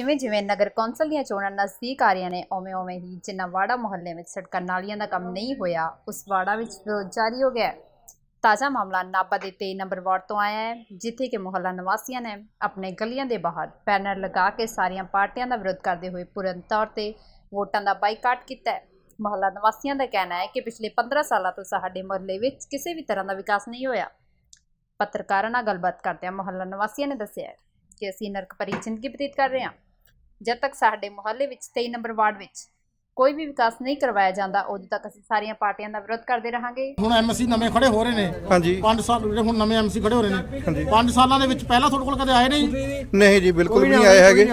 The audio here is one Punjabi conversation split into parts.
ਜਿਵੇਂ ਜਿਵੇਂ ਨਗਰ ਕੌਂਸਲ ਦੀਆਂ ਚੋਣਾਂ ਨਜ਼ਦੀਕ ਆ ਰਹੀਆਂ ਨੇ ਓਵੇਂ ਓਵੇਂ ਹੀ ਜਿੰਨਾ ਵਾੜਾ ਮੁਹੱਲੇ ਵਿੱਚ ਸੜਕਾਂ ਨਾਲੀਆਂ ਦਾ ਕੰਮ ਨਹੀਂ ਹੋਇਆ, ਉਸ ਵਾੜਾ ਵਿੱਚ ਵਿਰੋਧ ਜਾਰੀ ਹੋ ਗਿਆ, ਤਾਜ਼ਾ ਮਾਮਲਾ ਨਾਭਾ ਦੇ 23 ਨੰਬਰ ਵਾਰਡ ਤੋਂ ਆਇਆ ਹੈ, ਜਿੱਥੇ ਕਿ ਮੁਹੱਲਾ ਨਿਵਾਸੀਆਂ ਨੇ ਆਪਣੇ ਗਲੀਆਂ ਦੇ ਬਾਹਰ ਬੈਨਰ ਲਗਾ ਕੇ ਸਾਰੀਆਂ ਪਾਰਟੀਆਂ ਦਾ ਵਿਰੋਧ ਕਰਦੇ ਹੋਏ ਪੂਰਨ ਤੌਰ ਤੇ ਵੋਟਾਂ ਦਾ ਬਾਈਕਾਟ ਕੀਤਾ ਹੈ। ਮੁਹੱਲਾ ਨਿਵਾਸੀਆਂ ਦਾ ਕਹਿਣਾ ਹੈ ਕਿ ਪਿਛਲੇ 15 ਸਾਲਾਂ ਤੋਂ ਸਾਡੇ ਮੁਹੱਲੇ ਵਿੱਚ ਕਿਸੇ ਵੀ ਤਰ੍ਹਾਂ ਦਾ ਵਿਕਾਸ ਨਹੀਂ ਹੋਇਆ। ਪੱਤਰਕਾਰਾਂ ਨਾਲ ਗੱਲਬਾਤ ਕਰਦਿਆਂ ਮੁਹੱਲਾ ਨਿਵਾਸੀਆਂ ਨੇ ਦੱਸਿਆ ਹੈ ਕਿ ਅਸੀਂ ਨਰਕ ਭਰੀ ਜ਼ਿੰਦਗੀ ਬਤੀਤ ਕਰ ਰਹੇ ਹਾਂ। ਜਦ ਤੱਕ ਸਾਡੇ ਮੁਹੱਲੇ ਵਿੱਚ 23 ਨੰਬਰ ਵਾਰਡ ਵਿੱਚ ਕੋਈ ਵੀ ਵਿਕਾਸ ਨਹੀਂ ਕਰਵਾਇਆ ਜਾਂਦਾ ਉਦੋਂ ਤੱਕ ਅਸੀਂ ਸਾਰੀਆਂ ਪਾਰਟੀਆਂ ਦਾ ਵਿਰੋਧ ਕਰਦੇ ਰਹਾਂਗੇ। ਹੁਣ ਐਮਸੀ ਨਵੇਂ ਖੜੇ ਹੋ ਰਹੇ ਨੇ। ਹਾਂਜੀ। 5 ਸਾਲ ਜਿਹੜੇ ਹੁਣ ਨਵੇਂ ਐਮਸੀ ਖੜੇ ਹੋ ਰਹੇ ਨੇ। 5 ਸਾਲਾਂ ਦੇ ਵਿੱਚ ਪਹਿਲਾਂ ਤੁਹਾਡੇ ਕੋਲ ਕਦੇ ਆਏ ਨਹੀਂ? ਨਹੀਂ ਜੀ ਬਿਲਕੁਲ ਵੀ ਨਹੀਂ ਆਏ ਹੈਗੇ।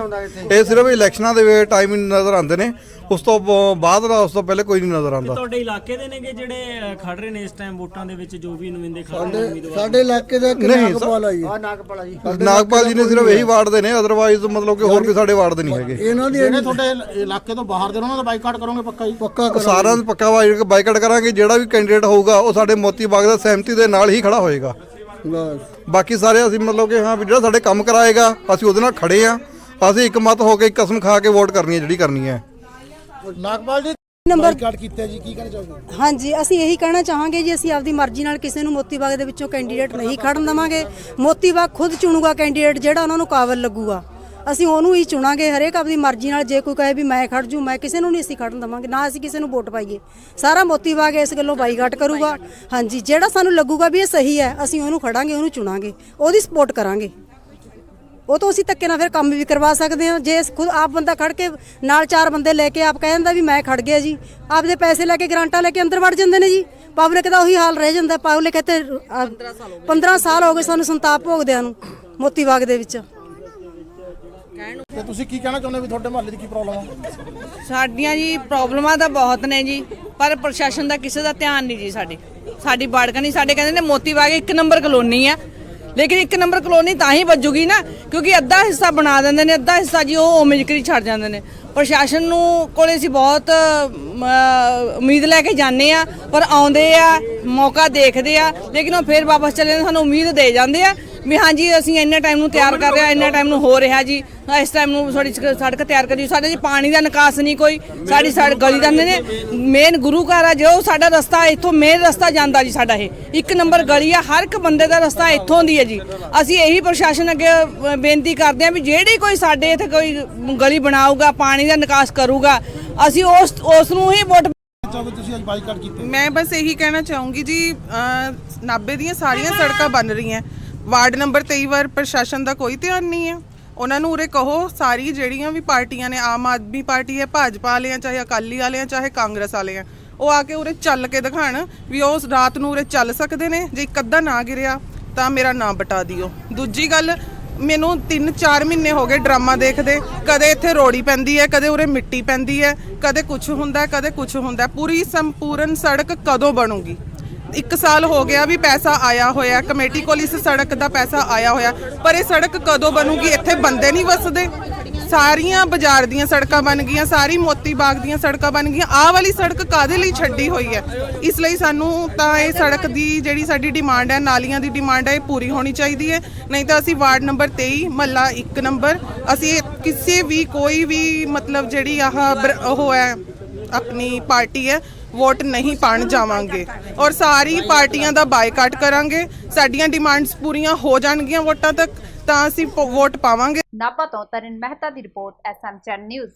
ਇਹ ਸਿਰਫ ਇਲੈਕਸ਼ਨਾਂ ਦੇ ਵੇ ਟਾਈਮ ਹੀ ਨਜ਼ਰ ਆਉਂਦੇ ਨੇ। ਉਸ ਤੋਂ ਬਾਅਦ ਦਾ ਉਸ ਤੋਂ ਪਹਿਲੇ ਕੋਈ ਨਹੀਂ ਨਜ਼ਰ ਆਉਂਦਾ। ਤੁਹਾਡੇ ਇਲਾਕੇ ਦੇ ਨੇਗੇ ਜਿਹੜੇ ਖੜ ਰਹੇ ਨੇ ਇਸ ਟਾਈਮ ਵੋਟਾਂ ਦੇ ਵਿੱਚ ਜੋ ਵੀ ਨੁਮਾਇੰਦੇ ਖੜ ਰਹੇ ਨੇ ਉਮੀਦਵਾਰ। ਸਾਡੇ ਇਲਾਕੇ ਦਾ ਨਹੀਂ, ਕਿੰਨਾ ਕਪਾਲ ਆ ਜੀ। ਨਾਗਪਾਲ ਜੀ। ਨੇ ਸਿਰਫ ਇਹੀ ਵਾਰਡ ਦੇ ਨੇ ਅਦਰਵਾਈਜ਼ ਮਤਲਬ ਕਿ ਹੋਰ ਕੋਈ ਸਾਡੇ ਵਾਰਡ ਦੇ ਨਹੀਂ ਹੈਗੇ। ਇਹਨਾਂ ਦੀ ਜਿਹੜੇ ਤੁਹਾਡੇ ਇਲਾਕੇ ਤੋਂ ਬਾਹਰ ਦੇ ਉਹਨਾਂ ਦਾ ਬਾਈਕਾਟ ਕਰੋਗੇ ਪੱਕਾ ਹੀ ਪੱਕਾ ਉਹ ਸਾਰਿਆਂ ਦਾ ਪੱਕਾ ਬਾਈਕਾਟ ਕਰਾਂਗੇ ਜਿਹੜਾ ਵੀ ਕੈਂਡੀਡੇਟ ਹੋਊਗਾ ਉਹ ਸਾਡੇ ਮੋਤੀ ਬਾਗ ਦਾ ਸਹਿਮਤੀ ਦੇ ਨਾਲ ਹੀ ਖੜਾ ਹੋਏਗਾ। ਬਸ। ਬਾਕੀ ਸਾਰੇ ਅਸੀਂ ਮਤਲਬ ਕਿ ਹਾਂ ਵੀ ਜਿਹੜਾ ਸਾਡੇ ਕੰਮ ਕਰਾਏਗਾ ਅਸੀਂ ਉਹਦੇ ਨਾਲ ਖੜੇ ਆ ਅਸੀਂ ਇੱਕ ਮਤ ਹੋ ਕੇ ਇੱਕ ਕਸਮ ਖਾ ਕੇ ਵੋਟ ਕਰਨੀ ਹੈ ਜਿਹੜੀ ਕਰਨੀ ਹੈ। ਨਾਗਪਾਲ ਜੀ ਨੰਬਰ ਬਾਈਕਾਟ ਕੀਤਾ ਜੀ ਕੀ ਕਹਿਣਾ ਚਾਹੋਗੇ? ਹਾਂਜੀ ਅਸੀਂ ਇਹੀ ਕਹਿਣਾ ਚਾਹਾਂਗੇ ਜੀ ਅਸੀਂ ਆਪਦੀ ਮਰਜ਼ੀ ਨਾਲ ਕਿਸੇ ਨੂੰ ਮੋਤੀ ਬਾਗ ਦੇ ਵਿੱਚੋਂ ਕੈਂਡੀਡੇਟ ਨਹੀਂ ਖੜਨ ਦੇਵਾਂਗੇ। ਮੋਤੀ ਬਾਗ ਖੁਦ ਚੁਣੂਗਾ ਕੈਂਡੀਡੇਟ ਜਿਹੜਾ ਉਹਨਾਂ ਨੂੰ ਕਾਬਲ ਲੱਗੂਗਾ। ਅਸੀਂ ਉਹਨੂੰ ਹੀ ਚੁਣਾਂਗੇ ਹਰੇਕ ਆਪਦੀ ਮਰਜ਼ੀ ਨਾਲ ਜੇ ਕੋਈ ਕਹੇ ਵੀ ਮੈਂ ਖੜ ਜੂ ਮੈਂ ਕਿਸੇ ਨੂੰ ਨਹੀਂ ਅਸੀਂ ਖੜਨ ਦੇਵਾਂਗੇ ਨਾ ਅਸੀਂ ਕਿਸੇ ਨੂੰ ਵੋਟ ਪਾਈਏ। ਸਾਰਾ ਮੋਤੀ ਬਾਗ ਇਸ ਗੱਲੋਂ ਬਾਈਕਾਟ ਕਰੂਗਾ। ਹਾਂਜੀ ਜਿਹੜਾ ਸਾਨੂੰ ਲੱਗੂਗਾ ਵੀ ਇਹ ਸਹੀ ਹੈ ਅਸੀਂ ਉਹਨੂੰ ਖੜਾਂਗੇ ਉਹਨੂੰ ਚੁਣਾਂਗੇ ਉਹਦੀ ਸਪੋਰਟ ਕਰਾਂਗੇ। ਉਹ ਤੋਂ ਅਸੀਂ ਧੱਕੇ ਨਾਲ ਫਿਰ ਕੰਮ ਵੀ ਕਰਵਾ ਸਕਦੇ ਹਾਂ। ਜੇ ਖੁਦ ਆਪ ਬੰਦਾ ਖੜ ਕੇ ਨਾਲ ਚਾਰ ਬੰਦੇ ਲੈ ਕੇ ਆਪ ਕਹਿ ਜਾਂਦਾ ਵੀ ਮੈਂ ਖੜ ਗਿਆ ਜੀ ਆਪਦੇ ਪੈਸੇ ਲੈ ਕੇ ਗਰਾਂਟਾਂ ਲੈ ਕੇ ਅੰਦਰ ਵੜ ਜਾਂਦੇ ਨੇ ਜੀ। ਪਬਲਿਕ ਦਾ ਉਹੀ ਹਾਲ ਰਹਿ ਜਾਂਦਾ ਪਬਲਿਕ ਇੱਥੇ 15 ਸਾਲ ਹੋ ਗਏ ਸਾਨੂੰ ਸੰਤਾਪ ਭੋਗਦਿਆਂ ਨੂੰ ਮੋਤੀ ਬਾਗ ਦੇ ਵਿੱਚ। ਤੇ ਤੁਸੀਂ ਕੀ ਕਹਿਣਾ ਚਾਹੁੰਦੇ ਵੀ ਤੁਹਾਡੇ ਮਹੱਲੇ ਦੀ ਕੀ ਪ੍ਰੋਬਲਮ ਆ? ਸਾਡੀਆਂ ਜੀ ਪ੍ਰੋਬਲਮਾਂ ਤਾਂ ਬਹੁਤ ਨੇ ਜੀ ਪਰ ਪ੍ਰਸ਼ਾਸਨ ਦਾ ਕਿਸੇ ਦਾ ਧਿਆਨ ਨਹੀਂ ਜੀ ਸਾਡੀ। ਸਾਡੀ ਬਾੜਕਾ ਨਹੀਂ ਸਾਡੇ ਕਹਿੰਦੇ ਨੇ ਮੋਤੀ ਬਾਗ ਇੱਕ ਨੰਬਰ ਕਲੋਨੀ ਆ। ਲੇਕਿਨ ਇੱਕ ਨੰਬਰ ਕਲੋਨੀ ਤਾਂ ਹੀ ਵੱਜੂਗੀ ਨਾ ਕਿਉਂਕਿ ਅੱਧਾ ਹਿੱਸਾ ਬਣਾ ਦਿੰਦੇ ਨੇ ਅੱਧਾ ਹਿੱਸਾ ਜੀ ਉਹ ਉਵੇਂ ਜਿਕਰੀ ਛੱਡ ਜਾਂਦੇ ਨੇ। ਪ੍ਰਸ਼ਾਸਨ ਨੂੰ ਕੋਲੇ ਅਸੀਂ ਬਹੁਤ ਅਮ, ਉਮੀਦ ਲੈ ਕੇ ਜਾਂਦੇ ਆ ਪਰ ਆਉਂਦੇ ਆ ਮੌਕਾ ਦੇਖਦੇ ਆ ਲੇਕਿਨ ਉਹ ਫਿਰ ਵਾਪਸ ਚਲੇ ਜਾਂਦੇ ਸਾਨੂੰ ਉਮੀਦ ਦੇ ਜਾਂਦੇ ਆ ਵੀ ਹਾਂਜੀ ਅਸੀਂ ਇੰਨੇ ਟਾਈਮ ਨੂੰ ਤਿਆਰ ਕਰ ਰਹੇ ਇੰਨੇ ਟਾਈਮ ਨੂੰ ਹੋ ਰਿਹਾ ਜੀ। ਇਸ ਟਾਈਮ ਨੂੰ ਸਾਡੀ ਸੜਕ- ਤਿਆਰ ਕਰੀ ਸਾਡੇ ਜੀ ਪਾਣੀ ਦਾ ਨਿਕਾਸ ਨਹੀਂ ਕੋਈ। ਸਾਡੀ ਸੜਕ ਗਲੀ ਦਾ ਨੇ ਮੇਨ ਗੁਰੂ ਘਰ ਆ ਜੋ ਸਾਡਾ ਰਸਤਾ ਇੱਥੋਂ ਮੇਨ ਰਸਤਾ ਜਾਂਦਾ ਜੀ ਸਾਡਾ ਇਹ। ਇੱਕ ਨੰਬਰ ਗਲੀ ਆ ਹਰ ਇੱਕ ਬੰਦੇ ਦਾ ਰਸਤਾ ਇੱਥੋਂ ਦੀ ਹੈ ਜੀ। ਅਸੀਂ ਇਹੀ ਪ੍ਰਸ਼ਾਸਨ ਅੱਗੇ ਬੇਨਤੀ ਕਰਦੇ ਆ ਵੀ ਜਿਹੜੀ ਕੋਈ ਸਾਡੇ ਇੱਥੇ ਕੋਈ ਗਲੀ ਬਣਾਊਗਾ ਪਾਣੀ ਦਾ ਨਿਕਾਸ ਕਰੂਗਾ ਅਸੀਂ ਉਸ ਉਸ ਨੂੰ ਹੀ ਵੋਟ ਚਾਹੋਗੇ ਤੁਸੀਂ ਅੱਜ ਬਾਈਕਾਟ ਕੀਤਾ? ਮੈਂ ਬਸ ਇਹੀ ਕਹਿਣਾ ਚਾਹੂੰਗੀ ਜੀ ਨਾਭੇ ਦੀਆਂ ਸਾਰੀਆਂ ਸੜਕਾਂ ਬਣ ਰਹੀਆਂ। ਵਾਰਡ ਨੰਬਰ 23 ਵਾਰ ਪ੍ਰਸ਼ਾਸਨ ਦਾ ਕੋਈ ਧਿਆਨ ਨਹੀਂ ਹੈ। ਉਹਨਾਂ ਨੂੰ ਉਰੇ ਕਹੋ, ਸਾਰੀ ਜਿਹੜੀਆਂ ਵੀ ਪਾਰਟੀਆਂ ਨੇ, ਆਮ ਆਦਮੀ ਪਾਰਟੀ ਹੈ, ਭਾਜਪਾ ਵਾਲੇ ਆ, ਚਾਹੇ ਅਕਾਲੀ ਵਾਲੇ ਆ, ਚਾਹੇ ਕਾਂਗਰਸ ਵਾਲੇ ਆ, ਉਹ ਆ ਕੇ ਉਰੇ ਚੱਲ ਕੇ ਦਿਖਾਣ ਵੀ ਉਹ ਰਾਤ ਨੂੰ ਉਰੇ ਚੱਲ ਸਕਦੇ ਨੇ। ਜੇ ਇੱਕ ਅੱਧਾ ਨਾ ਗਿਰਿਆ, ਤਾਂ ਮੇਰਾ ਨਾਂ ਬਟਾ ਦਿਓ। ਦੂਜੀ ਗੱਲ, ਮੈਨੂੰ 3-4 ਮਹੀਨੇ ਹੋ ਗਏ ਡਰਾਮਾ ਦੇਖਦੇ। ਕਦੇ ਇੱਥੇ ਰੋੜੀ ਪੈਂਦੀ ਹੈ, ਕਦੇ ਉਰੇ ਮਿੱਟੀ ਪੈਂਦੀ ਹੈ, ਕਦੇ ਕੁਝ ਹੁੰਦਾ, ਕਦੇ ਕੁਝ ਹੁੰਦਾ। ਪੂਰੀ ਸੰਪੂਰਨ ਸੜਕ ਕਦੋਂ ਬਣੂਗੀ? ਇੱਕ ਸਾਲ ਹੋ ਗਿਆ ਵੀ ਪੈਸਾ ਆਇਆ ਹੋਇਆ, ਕਮੇਟੀ ਕੋਲ ਇਸ ਸੜਕ ਦਾ ਪੈਸਾ ਆਇਆ ਹੋਇਆ, ਪਰ ਇਹ ਸੜਕ ਕਦੋਂ ਬਣੂਗੀ, ਇੱਥੇ ਬੰਦੇ ਨਹੀਂ ਵਸਦੇ। ਸਾਰੀਆਂ ਬਾਜ਼ਾਰ ਦੀਆਂ ਸੜਕਾਂ ਬਣ ਗਈਆਂ, ਸਾਰੀ ਮੋਤੀ ਬਾਗ ਦੀਆਂ ਸੜਕਾਂ ਬਣ ਗਈਆਂ, ਆਹ ਵਾਲੀ ਸੜਕ ਕਾਦੇ ਲਈ ਛੱਡੀ ਹੋਈ ਹੈ? ਇਸ ਲਈ ਸਾਨੂੰ ਤਾਂ ਇਹ ਸੜਕ ਦੀ ਜਿਹੜੀ ਸਾਡੀ ਡਿਮਾਂਡ ਹੈ, ਨਾਲੀਆਂ ਦੀ ਡਿਮਾਂਡ ਹੈ, ਇਹ ਪੂਰੀ ਹੋਣੀ ਚਾਹੀਦੀ ਹੈ। ਨਹੀਂ ਤਾਂ ਅਸੀਂ ਵਾਰਡ ਨੰਬਰ 23 ਮਹੱਲਾ 1 ਨੰਬਰ, ਅਸੀਂ ਕਿਸੇ ਵੀ ਕੋਈ ਵੀ ਮਤਲਬ ਜਿਹੜੀ ਆਹ ਬਰ- ਉਹ ਹੈ ਆਪਣੀ ਪਾਰਟੀ ਹੈ, ਵੋਟ ਨਹੀਂ ਪਾਣ ਜਾਵਾਂਗੇ। ਔਰ ਸਾਰੀ ਪਾਰਟੀਆਂ ਦਾ ਬਾਈਕਾਟ ਕਰਾਂਗੇ। ਸਾਡੀਆਂ ਡਿਮਾਂਡਸ ਪੂਰੀਆਂ ਹੋ ਜਾਣਗੀਆਂ ਵੋਟਾਂ ਤੱਕ, ਤਾਂ ਅਸੀਂ ਵੋਟ ਪਾਵਾਂਗੇ। ਨਾਪਾ ਤੋਂ ਤਰਨ ਮਹਿਤਾ ਦੀ ਰਿਪੋਰਟ, ਐਸਐਮ ਚੈਨ ਨਿਊਜ਼।